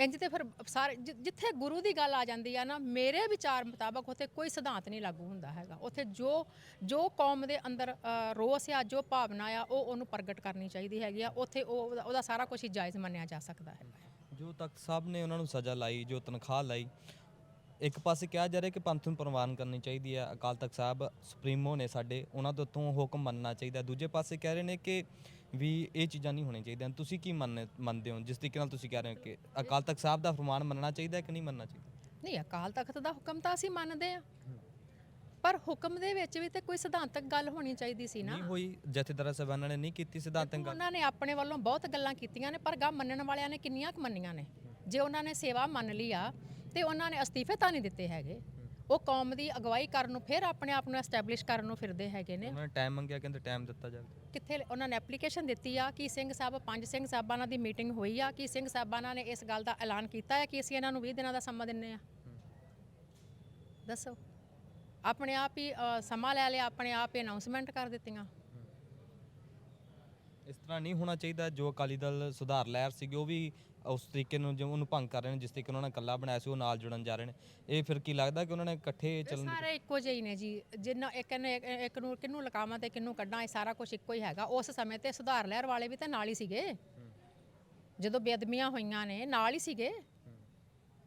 ਇੰਜ ਤੇ ਫਿਰ ਸਾਰੇ ਜਿ- ਜਿੱਥੇ ਗੁਰੂ ਦੀ ਗੱਲ ਆ ਜਾਂਦੀ ਆ ਨਾ ਮੇਰੇ ਵਿਚਾਰ ਮੁਤਾਬਕ ਉੱਥੇ ਕੋਈ ਸਿਧਾਂਤ ਨਹੀਂ ਲਾਗੂ ਹੁੰਦਾ ਹੈਗਾ। ਉੱਥੇ ਜੋ ਜੋ ਕੌਮ ਦੇ ਅੰਦਰ ਅ, ਰੋਸ ਆ ਜੋ ਭਾਵਨਾ ਆ ਉਹ ਉਹਨੂੰ ਪ੍ਰਗਟ ਕਰਨੀ ਚਾਹੀਦੀ ਹੈਗੀ ਆ। ਉੱਥੇ ਉਹ ਉਹਦਾ- ਉਹਦਾ ਸਾਰਾ ਕੁਝ ਹੀ ਜਾਇਜ਼ ਮੰਨਿਆ ਜਾ ਸਕਦਾ ਹੈ। ਜੋ ਤਖਤ ਸਾਹਿਬ ਨੇ ਉਹਨਾਂ ਨੂੰ ਸਜ਼ਾ ਲਾਈ ਜੋ ਤਨਖਾਹ ਲਾਈ ਇੱਕ ਪਾਸੇ ਕਿਹਾ ਜਾ ਰਿਹਾ ਕਿ ਪੰਥ ਨੂੰ ਪ੍ਰਵਾਨ ਕਰਨੀ ਚਾਹੀਦੀ ਹੈ। ਅਕਾਲ ਤਖਤ ਸਾਹਿਬ ਸੁਪਰੀਮੋ ਨੇ ਸਾਡੇ ਉਹਨਾਂ ਦੇ ਉੱਤੋਂ ਹੁਕਮ ਮੰਨਣਾ ਚਾਹੀਦਾ। ਦੂਜੇ ਪਾਸੇ ਕਹਿ ਰਹੇ ਨੇ ਕਿ ਵੀ ਇਹ ਚੀਜ਼ਾਂ ਨਹੀਂ ਹੋਣੀਆਂ ਚਾਹੀਦੀਆਂ। ਤੁਸੀਂ ਕੀ ਮੰਨ ਮੰਨਦੇ ਹੋ? ਜਿਸ ਤਰੀਕੇ ਨਾਲ ਤੁਸੀਂ ਕਹਿ ਰਹੇ ਹੋ ਕਿ ਅਕਾਲ ਤਖਤ ਸਾਹਿਬ ਦਾ ਫਰਮਾਨ ਮੰਨਣਾ ਚਾਹੀਦਾ ਹੈ ਕਿ ਨਹੀਂ ਮੰਨਣਾ ਚਾਹੀਦਾ? ਨਹੀਂ ਅਕਾਲ ਤਖਤ ਦਾ ਹੁਕਮ ਤਾਂ ਅਸੀਂ ਮੰਨਦੇ ਆ ਪਰ ਹੁਕਮ ਦੇ ਵਿੱਚ ਵੀ ਤੇ ਕੋਈ ਸਿਧਾਂਤਕ ਗੱਲ ਹੋਣੀ ਚਾਹੀਦੀ ਸੀ ਨਾ। ਨਹੀਂ ਹੋਈ। ਜਥੇਦਾਰ ਸਾਹਿਬਾਨਾਂ ਨੇ ਨਹੀਂ ਕੀਤੀ ਸਿਧਾਂਤਕ ਗੱਲ। ਉਹਨਾਂ ਨੇ ਆਪਣੇ ਵੱਲੋਂ ਬਹੁਤ ਗੱਲਾਂ ਕੀਤੀਆਂ ਨੇ ਪਰ ਗਾ ਮੰਨਣ ਵਾਲਿਆਂ ਨੇ ਕਿੰਨੀਆਂ ਕੁ ਮੰਨੀਆਂ ਨੇ? ਜੇ ਉਹਨਾਂ ਨੇ ਸੇਵਾ ਮੰਨ ਲਈ ਆ ਤੇ ਉਹਨਾਂ ਨੇ ਅਸਤੀਫੇ ਤਾਂ ਨਹੀਂ ਦਿੱਤੇ ਹੈਗੇ। ਉਹ ਕੌਮ ਦੀ ਅਗਵਾਈ ਕਰਨ ਨੂੰ ਫਿਰ ਆਪਣੇ ਆਪ ਨੂੰ ਐਸਟੈਬਲਿਸ਼ ਕਰਨ ਨੂੰ ਫਿਰਦੇ ਹੈਗੇ ਨੇ। ਉਹਨਾਂ ਨੇ ਟਾਈਮ ਮੰਗਿਆ ਕਹਿੰਦੇ ਟਾਈਮ ਦਿੱਤਾ ਜਾਵੇ ਕਿੱਥੇ ਉਹਨਾਂ ਨੇ ਐਪਲੀਕੇਸ਼ਨ ਦਿੱਤੀ ਆ ਕਿ ਸਿੰਘ ਸਾਹਿਬ ਪੰਜ ਸਿੰਘ ਸਾਹਿਬਾਨਾਂ ਦੀ ਮੀਟਿੰਗ ਹੋਈ ਆ ਕਿ ਸਿੰਘ ਸਾਹਿਬਾਨਾਂ ਨੇ ਇਸ ਗੱਲ ਦਾ ਐਲਾਨ ਕੀਤਾ ਹੈ ਕਿ ਅਸੀਂ ਇਹਨਾਂ ਨੂੰ 20 ਦਿਨਾਂ ਦਾ ਸਮਾਂ ਦਿੰਨੇ ਆ। ਦੱਸੋ। ਆਪਣੇ ਆਪ ਹੀ ਅ, ਸਮਾਂ ਲੈ ਲਿਆ ਆਪਣੇ ਆਪ ਹੀ ਅਨਾਉਂਸਮੈਂਟ ਕਰ ਦਿੱਤੀਆਂ। ਇਸ ਤਰ੍ਹਾਂ ਨਹੀਂ ਹੋਣਾ ਚਾਹੀਦਾ ਜੋ ਅਕਾਲੀ ਦਲ ਸੁਧਾਰ ਲਹਿਰ ਸੀਗੀ ਉਹ ਵੀ ਉਸ ਤਰੀਕੇ ਨੂੰ ਜਿਵੇਂ ਉਹਨੂੰ ਭੰਗ ਕਰ ਰਹੇ ਨੇ ਜਿਸ ਤਰੀਕੇ ਉਹਨਾਂ ਨੇ ਇਕੱਲਾ ਬਣਾਇਆ ਸੀ ਉਹ ਨਾਲ ਜੁੜਨ ਜਾ ਰਹੇ ਨੇ। ਇਹ ਫਿਰ ਕੀ ਲੱਗਦਾ ਕਿ ਉਹਨਾਂ ਨੇ ਇਕੱਠੇ ਚੱਲਣ ਦੀ ਸਾਰੇ ਇੱਕੋ ਜਿਹੇ ਹੀ ਨੇ ਜੀ। ਜਿੰਨਾ ਇੱਕ ਨੇ ਇੱਕ- ਨੂੰ ਕਿਹਨੂੰ ਲਕਾਵਾਂ ਤੇ ਕਿਹਨੂੰ ਕੱਢਾਂ ਇਹ ਸਾਰਾ ਕੁਝ ਇੱਕੋ ਹੀ ਹੈਗਾ। ਉਸ ਸਮੇਂ ਤੇ ਸੁਧਾਰ ਲਹਿਰ ਵਾਲੇ ਵੀ ਤਾਂ ਨਾਲ ਹੀ ਸੀਗੇ। ਜਦੋਂ ਬੇਦਮੀਆਂ ਹੋਈਆਂ ਨੇ ਨਾਲ ਹੀ ਸੀਗੇ।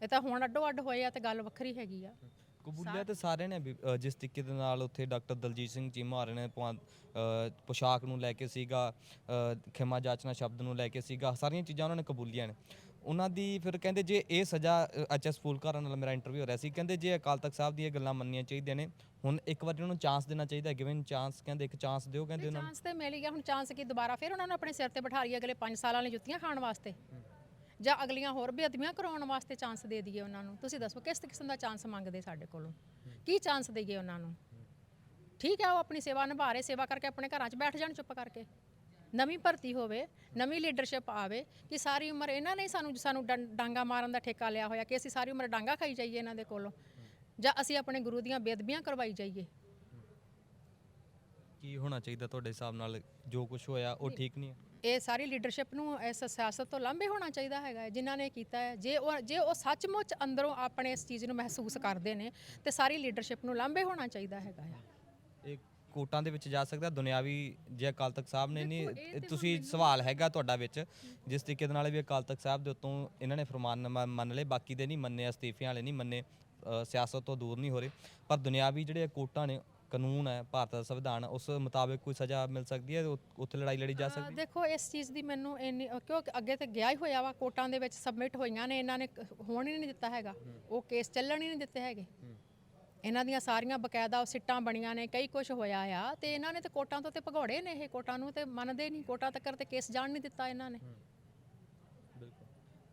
ਇਹ ਤਾਂ ਹੁਣ ਅੱਡੋ ਅੱਡ ਹੋਏ ਆ ਤੇ ਗੱਲ ਵੱਖਰੀ ਹੈਗੀ ਆ। ਕਬੂਲਿਆ ਤੇ ਸਾਰੇ ਨੇ ਵੀ, ਅ, ਜਿਸ ਤਰੀਕੇ ਦੇ ਨਾਲ ਉੱਥੇ ਡਾਕਟਰ ਦਲਜੀਤ ਸਿੰਘ ਚੀਮਾ ਰਹੇ ਨੇ ਅ, ਪੁਸ਼ਾਕ ਨੂੰ ਲੈ ਕੇ ਸੀਗਾ ਅ, ਖਿਮਾ ਜਾਚਨਾ ਸ਼ਬਦ ਨੂੰ ਲੈ ਕੇ ਸੀਗਾ ਸਾਰੀਆਂ ਚੀਜ਼ਾਂ ਉਹਨਾਂ ਨੇ ਕਬੂਲੀਆਂ ਨੇ। ਉਹਨਾਂ ਦੀ ਫਿਰ ਕਹਿੰਦੇ ਜੇ ਇਹ ਸਜ਼ਾ ਐਚਐਸ ਫੂਲਕਰ ਨਾਲ ਮੇਰਾ ਇੰਟਰਵਿਊ ਹੋ ਰਿਹਾ ਸੀ ਕਹਿੰਦੇ ਜੇ ਅਕਾਲ ਤਖਤ ਸਾਹਿਬ ਦੀ ਇਹ ਗੱਲਾਂ ਮੰਨਣੀਆਂ ਚਾਹੀਦੀਆਂ ਨੇ ਹੁਣ ਇੱਕ ਵਾਰੀ ਉਹਨਾਂ ਨੂੰ ਚਾਂਸ ਦੇਣਾ ਚਾਹੀਦਾ ਗਿਵਨ ਚਾਂਸ ਕਹਿੰਦੇ ਇੱਕ ਚਾਂਸ ਦਿਓ ਕਹਿੰਦੇ ਉਹਨਾਂ ਨੂੰ। ਚਾਂਸ ਤੇ ਮਿਲ ਗਿਆ ਹੁਣ ਚਾਂਸ ਕੀ ਦੁਬਾਰਾ ਫਿਰ ਉਹਨਾਂ ਨੂੰ ਆਪਣੇ ਸਿਰ ਤੇ ਬਿਠਾ ਲਈਏ ਅਗਲੇ 5 ਸਾਲਾਂ ਲਈ ਜੁੱਤੀਆਂ ਖਾਣ ਵਾਸਤੇ। ਜਾਂ ਅਗਲੀਆਂ ਹੋਰ ਬੇਅਦਬੀਆਂ ਕਰਾਉਣ ਵਾਸਤੇ ਚਾਂਸ ਦੇ ਦਈਏ ਉਹਨਾਂ ਨੂੰ ਤੁਸੀਂ ਦੱਸੋ ਕਿਸ ਕਿਸਮ ਦਾ ਚਾਂਸ ਮੰਗਦੇ ਸਾਡੇ ਕੋਲੋਂ? ਕੀ ਚਾਂਸ ਦਈਏ ਉਹਨਾਂ ਨੂੰ? ਠੀਕ ਹੈ ਉਹ ਆਪਣੀ ਸੇਵਾ ਨਿਭਾ ਰਹੇ ਸੇਵਾ ਕਰਕੇ ਆਪਣੇ ਘਰਾਂ 'ਚ ਬੈਠ ਜਾਣ ਚੁੱਪ ਕਰਕੇ। ਨਵੀਂ ਭਰਤੀ ਹੋਵੇ ਨਵੀਂ ਲੀਡਰਸ਼ਿਪ ਆਵੇ ਕਿ ਸਾਰੀ ਉਮਰ ਇਹਨਾਂ ਨੇ ਸਾਨੂੰ ਸਾਨੂੰ ਡਾਂਗਾ ਮਾਰਨ ਦਾ ਠੇਕਾ ਲਿਆ ਹੋਇਆ ਕਿ ਅਸੀਂ ਸਾਰੀ ਉਮਰ ਡਾਂਗਾ ਖਾਈ ਜਾਈਏ ਇਹਨਾਂ ਦੇ ਕੋਲੋਂ ਜਾਂ ਅਸੀਂ ਆਪਣੇ ਗੁਰੂ ਦੀਆਂ ਬੇਅਦਬੀਆਂ ਕਰਵਾਈ ਜਾਈਏ। ਕੀ ਹੋਣਾ ਚਾਹੀਦਾ ਤੁਹਾਡੇ ਹਿਸਾਬ ਨਾਲ? ਜੋ ਕੁਝ ਹੋਇਆ ਉਹ ਠੀਕ ਨਹੀਂ ਹੈ? ਇਹ ਸਾਰੀ ਲੀਡਰਸ਼ਿਪ ਨੂੰ ਇਸ ਸਿਆਸਤ ਤੋਂ ਲਾਂਭੇ ਹੋਣਾ ਚਾਹੀਦਾ ਹੈਗਾ ਜਿਨ੍ਹਾਂ ਨੇ ਕੀਤਾ ਹੈ। ਜੇ ਉਹ ਜੇ ਉਹ ਸੱਚਮੁੱਚ ਅੰਦਰੋਂ ਆਪਣੇ ਇਸ ਚੀਜ਼ ਨੂੰ ਮਹਿਸੂਸ ਕਰਦੇ ਨੇ ਤੇ ਸਾਰੀ ਲੀਡਰਸ਼ਿਪ ਨੂੰ ਲਾਂਭੇ ਹੋਣਾ ਚਾਹੀਦਾ ਹੈਗਾ ਆ ਇਹ ਕੋਟਾਂ ਦੇ ਵਿੱਚ ਜਾ ਸਕਦਾ ਦੁਨਿਆਵੀ ਜੇ ਅਕਾਲ ਤਖਤ ਸਾਹਿਬ ਨੇ ਨਹੀਂ ਤੁਸੀਂ ਸਵਾਲ ਹੈਗਾ ਤੁਹਾਡਾ ਵਿੱਚ ਜਿਸ ਤਰੀਕੇ ਦੇ ਨਾਲ ਵੀ ਅਕਾਲ ਤਖਤ ਸਾਹਿਬ ਦੇ ਉੱਤੋਂ ਇਹਨਾਂ ਨੇ ਫਰਮਾਨ ਮੰਨ ਲਏ ਬਾਕੀ ਦੇ ਨਹੀਂ ਮੰਨੇ ਅਸਤੀਫਿਆਂ ਵਾਲੇ ਨਹੀਂ ਮੰਨੇ ਸਿਆਸਤ ਤੋਂ ਦੂਰ ਨਹੀਂ ਹੋ ਰਹੇ। ਪਰ ਦੁਨਿਆਵੀ ਜਿਹੜੇ ਕੋਟਾਂ ਨੇ ਕਾਨੂੰਨ ਹੈ ਭਾਰਤ ਦਾ ਸੰਵਿਧਾਨ ਉਸ ਮੁਤਾਬਕ ਕੋਈ ਸਜ਼ਾ ਮਿਲ ਸਕਦੀ ਹੈ ਉ- ਉੱਥੇ ਲੜਾਈ ਲੜੀ ਜਾ ਸਕਦੀ ਹੈ? ਦੇਖੋ ਇਸ ਚੀਜ਼ ਦੀ ਮੈਨੂੰ ਇੰਨੀ ਅਹ ਕਿਉਂਕਿ ਅੱਗੇ ਤੇ ਗਿਆ ਹੀ ਹੋਇਆ ਵਾ ਕੋਰਟਾਂ ਦੇ ਵਿੱਚ ਸਬਮਿਟ ਹੋਈਆਂ ਨੇ ਇਹਨਾਂ ਨੇ ਕ- ਹੋਣ ਹੀ ਨਹੀਂ ਦਿੱਤਾ ਹੈਗਾ। ਉਹ ਕੇਸ ਚੱਲਣ ਹੀ ਨਹੀਂ ਦਿੱਤੇ ਹੈਗੇ। ਇਹਨਾਂ ਦੀਆਂ ਸਾਰੀਆਂ ਬਕਾਇਦਾ ਉਹ ਸਿੱਟਾਂ ਬਣੀਆਂ ਨੇ ਕਈ ਕੁਝ ਹੋਇਆ ਆ ਤੇ ਇਹਨਾਂ ਨੇ ਤੇ ਕੋਰਟਾਂ ਤੋਂ ਤੇ ਭਗੌੜੇ ਨੇ ਇਹ ਕੋਰਟਾਂ ਨੂੰ ਤੇ ਮੰਨਦੇ ਨਹੀਂ ਕੋਰਟਾਂ ਤੱਕ ਤੇ ਕੇਸ ਜਾਣ ਨਹੀਂ ਦਿੱਤਾ ਇਹਨਾਂ ਨੇ।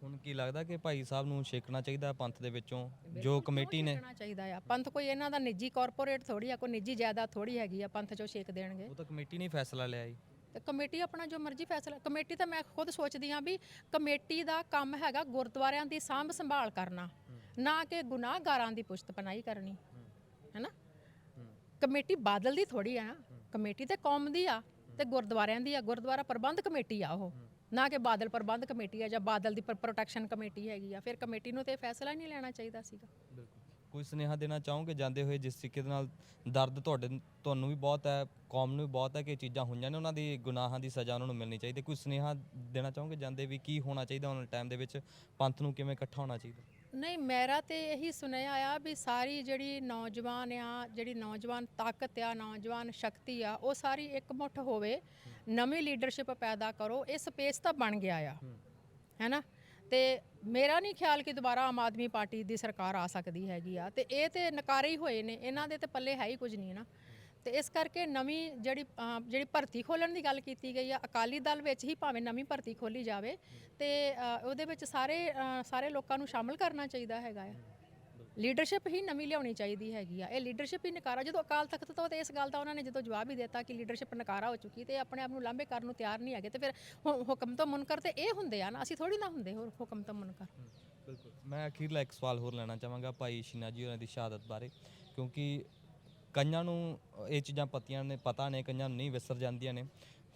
ਹੁਣ ਕੀ ਲੱਗਦਾ ਕਿ ਭਾਈ ਸਾਹਿਬ ਨੂੰ ਛੇਕਣਾ ਚਾਹੀਦਾ ਪੰਥ ਦੇ ਵਿੱਚੋਂ? ਜੋ ਕਮੇਟੀ ਨੇ ਛੇਕਣਾ ਚਾਹੀਦਾ ਆ? ਪੰਥ ਕੋਈ ਇਹਨਾਂ ਦਾ ਨਿੱਜੀ ਕਾਰਪੋਰੇਟ ਥੋੜੀ ਆ ਕੋਈ ਨਿੱਜੀ ਜਾਇਦਾਦ ਥੋੜੀ ਹੈਗੀ ਆ ਪੰਥ ਚੋਂ ਛੇਕ ਦੇਣਗੇ। ਉਹ ਤਾਂ ਕਮੇਟੀ ਨੇ ਫੈਸਲਾ ਲਿਆ ਜੀ। ਤੇ ਕਮੇਟੀ ਆਪਣਾ ਜੋ ਮਰਜ਼ੀ ਫੈਸਲਾ ਕਮੇਟੀ ਤਾਂ ਮੈਂ ਖੁਦ ਸੋਚਦੀ ਹਾਂ ਵੀ ਕਮੇਟੀ ਦਾ ਕੰਮ ਹੈਗਾ ਗੁਰਦੁਆਰਿਆਂ ਦੀ ਸਾਂਭ ਸੰਭਾਲ ਕਰਨਾ ਨਾ ਕਿ ਗੁਨਾਹਗਾਰਾਂ ਦੀ ਪੁਸ਼ਤ ਪਨਾਈ ਕਰਨੀ ਹੈਨਾ? ਕਮੇਟੀ ਬਾਦਲ ਦੀ ਥੋੜੀ ਆ। ਨਾ ਕਮੇਟੀ ਤੇ ਕੌਮ ਦੀ ਆ ਤੇ ਗੁਰਦੁਆਰਿਆਂ ਦੀ ਆ ਗੁਰਦੁਆਰਾ ਪ੍ਰਬੰਧ ਕਮੇਟੀ ਆ ਉਹ। ਨਾ ਕਿ ਬਾਦਲ ਪ੍ਰਬੰਧ ਕਮੇਟੀ ਹੈ ਜਾਂ ਬਾਦਲ ਦੀ ਪ੍ਰੋਟੈਕਸ਼ਨ ਕਮੇਟੀ ਹੈਗੀ ਆ, ਫਿਰ ਕਮੇਟੀ ਨੂੰ ਤੇ ਇਹ ਫੈਸਲਾ ਹੀ ਨਹੀਂ ਲੈਣਾ ਚਾਹੀਦਾ ਸੀਗਾ। ਬਿਲਕੁਲ। ਕੋਈ ਸੁਨੇਹਾ ਦੇਣਾ ਚਾਹੋਗੇ ਜਾਂਦੇ ਹੋਏ ਜਿਸ ਤਰੀਕੇ ਦੇ ਨਾਲ ਦਰਦ ਤੁਹਾਡੇ ਤੁਹਾਨੂੰ ਵੀ ਬਹੁਤ ਹੈ, ਕੌਮ ਨੂੰ ਵੀ ਬਹੁਤ ਹੈ ਕਿ ਇਹ ਚੀਜ਼ਾਂ ਹੋਈਆਂ ਨੇ, ਉਹਨਾਂ ਦੀ ਗੁਨਾਹਾਂ ਦੀ ਸਜ਼ਾ ਉਹਨਾਂ ਨੂੰ ਮਿਲਣੀ ਚਾਹੀਦੀ ਕੋਈ ਸੁਨੇਹਾ ਦੇਣਾ ਚਾਹੋਗੇ ਜਾਂਦੇ ਵੀ ਕੀ ਹੋਣਾ ਚਾਹੀਦਾ ਉਹਨਾਂ ਟਾਈਮ ਦੇ ਵਿੱਚ, ਪੰਥ ਨੂੰ ਕਿਵੇਂ ਇਕੱਠਾ ਹੋਣਾ ਚਾਹੀਦਾ? ਨਹੀਂ ਮੇਰਾ ਤੇ ਇਹੀ ਸੁਨੇਹਾ ਆ ਵੀ ਸਾਰੀ ਜਿਹੜੀ ਨੌਜਵਾਨ ਆ ਜਿਹੜੀ ਨੌਜਵਾਨ ਤਾਕਤ ਆ ਨੌਜਵਾਨ ਸ਼ਕਤੀ ਆ ਉਹ ਸਾਰੀ ਇਕਮੁੱਠ ਹੋਵੇ ਨਵੀਂ ਲੀਡਰਸ਼ਿਪ ਪੈਦਾ ਕਰੋ ਇਹ ਸਪੇਸ ਤਾਂ ਬਣ ਗਿਆ ਆ। ਹੈਨਾ? ਤੇ ਮੇਰਾ ਨਹੀਂ ਖਿਆਲ ਕਿ ਦੁਬਾਰਾ ਆਮ ਆਦਮੀ ਪਾਰਟੀ ਦੀ ਸਰਕਾਰ ਆ ਸਕਦੀ ਹੈਗੀ ਆ ਤੇ ਇਹ ਤੇ ਨਕਾਰੇ ਹੀ ਹੋਏ ਨੇ ਇਹਨਾਂ ਦੇ ਤੇ ਪੱਲੇ ਹੈ ਹੀ ਕੁਝ ਨਹੀਂ ਨਾ। ਤੇ ਇਸ ਕਰਕੇ ਨਵੀਂ ਜਿਹੜੀ ਅਹ, ਜਿਹੜੀ ਭਰਤੀ ਖੋਲਣ ਦੀ ਗੱਲ ਕੀਤੀ ਗਈ ਆ ਅਕਾਲੀ ਦਲ ਵਿੱਚ ਹੀ ਭਾਵੇਂ ਨਵੀਂ ਭਰਤੀ ਖੋਲੀ ਜਾਵੇ ਤੇ ਅਹ, ਉਹਦੇ ਵਿੱਚ ਸਾਰੇ ਅਹ, ਸਾਰੇ ਲੋਕਾਂ ਨੂੰ ਸ਼ਾਮਲ ਕਰਨਾ ਚਾਹੀਦਾ ਹੈਗਾ ਆ। ਲੀਡਰਸ਼ਿਪ ਹੀ ਨਵੀਂ ਲਿਆਉਣੀ ਚਾਹੀਦੀ ਹੈਗੀ ਆ। ਇਹ ਲੀਡਰਸ਼ਿਪ ਹੀ ਨਕਾਰਾ ਜਦੋਂ ਅਕਾਲ ਤਖਤ ਤੋਂ ਤੇ ਇਸ ਗੱਲ ਦਾ ਉਹਨਾਂ ਨੇ ਜਦੋਂ ਜਵਾਬ ਹੀ ਦਿੱਤਾ ਕਿ ਲੀਡਰਸ਼ਿਪ ਨਕਾਰਾ ਹੋ ਚੁੱਕੀ ਤੇ ਇਹ ਆਪਣੇ ਆਪ ਨੂੰ ਲਾਂਭੇ ਕਰਨ ਨੂੰ ਤਿਆਰ ਨਹੀਂ ਹੈਗੇ ਤੇ ਫਿਰ ਹੁ- ਹੁਕਮ ਤੋਂ ਮੁਨਕਰ ਤੇ ਇਹ ਹੁੰਦੇ ਆ ਨਾ ਅਸੀਂ ਥੋੜੀ ਨਾ ਹੁੰਦੇ ਹੋਰ ਹੁਕਮ ਤੋਂ ਮੁਨਕਰ। ਬਿਲਕੁਲ। ਮੈਂ ਅਖੀਰਲਾ ਇੱਕ ਸਵਾਲ ਹੋਰ ਲੈਣਾ ਚਾਹਾਂਗਾ ਭਾਈ ਸ਼ੀਨਾ ਜੀ ਹੋਰਾਂ ਦੀ ਸ਼ਹਾਦਤ ਬਾਰੇ ਕਿਉਂਕਿ ਕਈਆਂ ਨੂੰ ਇਹ ਚੀਜ਼ਾਂ ਪਤੀਆਂ ਨੇ, ਪਤਾ ਨੇ, ਕਈਆਂ ਨੂੰ ਨਹੀਂ ਵਿਸਰ ਜਾਂਦੀਆਂ ਨੇ,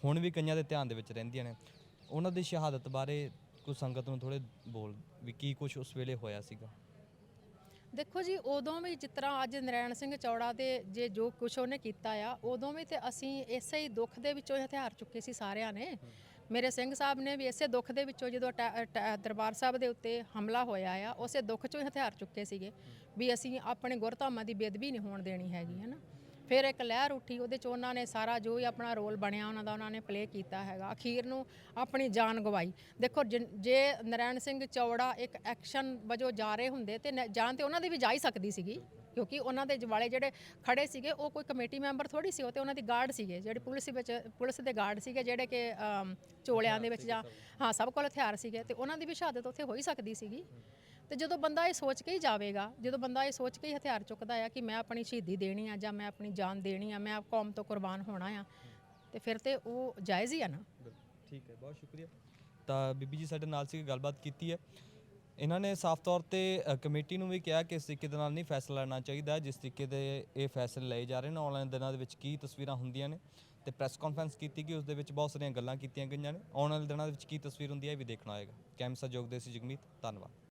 ਹੁਣ ਵੀ ਕਈਆਂ ਦੇ ਧਿਆਨ ਦੇ ਵਿੱਚ ਰਹਿੰਦੀਆਂ ਨੇ। ਉਹਨਾਂ ਦੀ ਸ਼ਹਾਦਤ ਬਾਰੇ ਕੁਝ ਸੰਗਤ ਨੂੰ ਥੋੜੇ ਬੋਲ ਵੀ ਕੀ ਕੁਝ ਉਸ ਵੇਲੇ ਹੋਇਆ ਸੀਗਾ? ਦੇਖੋ ਜੀ, ਉਦੋਂ ਵੀ ਜਿਸ ਤਰ੍ਹਾਂ ਅੱਜ ਨਰੈਣ ਸਿੰਘ ਚੌੜਾ ਦੇ ਜੇ ਜੋ ਕੁਝ ਉਹਨੇ ਕੀਤਾ ਆ, ਉਦੋਂ ਵੀ ਤੇ ਅਸੀਂ ਇਸੇ ਹੀ ਦੁੱਖ ਦੇ ਵਿੱਚੋਂ ਹਥਿਆਰ ਚੁੱਕੇ ਸੀ ਸਾਰਿਆਂ ਨੇ। ਮੇਰੇ ਸਿੰਘ ਸਾਹਿਬ ਨੇ ਵੀ ਇਸੇ ਦੁੱਖ ਦੇ ਵਿੱਚੋਂ ਜਦੋਂ ਅਟੈ- ਅਟੈ- ਦਰਬਾਰ ਸਾਹਿਬ ਦੇ ਉੱਤੇ ਹਮਲਾ ਹੋਇਆ ਆ, ਉਸੇ ਦੁੱਖ ਚੋਂ ਹੀ ਹਥਿਆਰ ਚੁੱਕੇ ਸੀਗੇ ਵੀ ਅਸੀਂ ਆਪਣੇ ਗੁਰਧਾਮਾਂ ਦੀ ਬੇਦਬੀ ਨਹੀਂ ਹੋਣ ਦੇਣੀ ਹੈਗੀ ਹੈ ਨਾ ਫਿਰ ਇੱਕ ਲਹਿਰ ਉੱਠੀ, ਉਹਦੇ ਚ ਉਹਨਾਂ ਨੇ ਸਾਰਾ ਜੋ ਹੀ ਆਪਣਾ ਰੋਲ ਬਣਿਆ, ਉਹਨਾਂ ਦਾ ਉਹਨਾਂ ਨੇ ਪਲੇ ਕੀਤਾ ਹੈਗਾ। ਅਖੀਰ ਨੂੰ ਆਪਣੀ ਜਾਨ ਗਵਾਈ। ਦੇਖੋ ਜਿਨ- ਜੇ ਨਰੈਣ ਸਿੰਘ ਚੌੜਾ ਇੱਕ ਐਕਸ਼ਨ ਵਜੋਂ ਜਾ ਰਹੇ ਹੁੰਦੇ ਤੇ ਨ- ਜਾਨ ਤੇ ਉਹਨਾਂ ਦੀ ਵੀ ਜਾ ਹੀ ਸਕਦੀ ਸੀਗੀ। ਕਿਉਂਕਿ ਉਹਨਾਂ ਦੇ ਜਵਾਲੇ ਜਿਹੜੇ ਖੜੇ ਸੀਗੇ ਉਹ ਕੋਈ ਕਮੇਟੀ ਮੈਂਬਰ ਥੋੜੀ ਸੀ ਉਹ ਤੇ ਉਹਨਾਂ ਦੀ ਗਾਰਡ ਸੀਗੇ ਜਿਹੜੇ ਪੁਲਿਸ ਵਿੱਚ ਪੁਲਿਸ ਦੇ ਗਾਰਡ ਸੀਗੇ ਜਿਹੜੇ ਕਿ ਚੋਲਿਆਂ ਦੇ ਵਿੱਚ ਜਾਂ ਹਾਂ ਸਭ ਕੋਲ ਹਥਿਆਰ ਸੀਗੇ ਤੇ ਉਹਨਾਂ ਦੀ ਵੀ ਸ਼ਹਾਦਤ ਉੱਥੇ ਹੋ ਹੀ ਸਕਦੀ ਸੀਗੀ। ਤੇ ਜਦੋਂ ਬੰਦਾ ਇਹ ਸੋਚ ਕੇ ਹੀ ਜਾਵੇਗਾ ਜਦੋਂ ਬੰਦਾ ਇਹ ਸੋਚ ਕੇ ਹੀ ਹਥਿਆਰ ਚੁੱਕਦਾ ਆ ਕਿ ਮੈਂ ਆਪਣੀ ਸ਼ਹੀਦੀ ਦੇਣੀ ਆ ਜਾਂ ਮੈਂ ਆਪਣੀ ਜਾਨ ਦੇਣੀ ਆ ਮੈਂ ਕੌਮ ਤੋਂ ਕੁਰਬਾਨ ਹੋਣਾ ਆ ਤੇ ਫਿਰ ਤੇ ਉਹ ਜਾਇਜ਼ ਹੀ ਆ ਨਾ। ਠੀਕ ਹੈ ਬਹੁਤ ਸ਼ੁਕਰੀਆ। ਤਾਂ ਬੀਬੀ ਜੀ ਸਾਡੇ ਨਾਲ ਸੀ ਗੱਲਬਾਤ ਕੀਤੀ ਹੈ। ਇਹਨਾਂ ਨੇ ਸਾਫ਼ ਤੌਰ ਤੇ ਅ, ਕਮੇਟੀ ਨੂੰ ਵੀ ਕਿਹਾ ਕਿ ਇਸ ਤਰੀਕੇ ਦੇ ਨਾਲ ਨਹੀਂ ਫੈਸਲਾ ਲੈਣਾ ਚਾਹੀਦਾ ਜਿਸ ਤਰੀਕੇ ਦੇ ਇਹ ਫੈਸਲੇ ਲਏ ਜਾ ਰਹੇ ਨੇ ਆਨਲਾਈਨ ਦਿਨਾਂ ਦੇ ਵਿੱਚ ਕੀ ਤਸਵੀਰਾਂ ਹੁੰਦੀਆਂ ਨੇ ਤੇ ਪ੍ਰੈਸ ਕਾਨਫਰੰਸ ਕੀਤੀ ਗਈ ਉਸ ਦੇ ਵਿੱਚ ਬਹੁਤ ਸਾਰੀਆਂ ਗੱਲਾਂ ਕੀਤੀਆਂ ਗਈਆਂ ਨੇ ਆਉਣ ਵਾਲੇ ਦਿਨਾਂ ਦੇ ਵਿੱਚ ਕੀ ਤਸਵੀਰ ਹੁੰਦੀ ਹੈ ਇਹ ਵੀ ਦੇਖਣਾ ਹੋਏਗਾ। ਕੈਮ ਸਹਿਯੋਗ ਦੇ ਸੀ ਜਗਮੀਤ ਧੰਨਵਾਦ।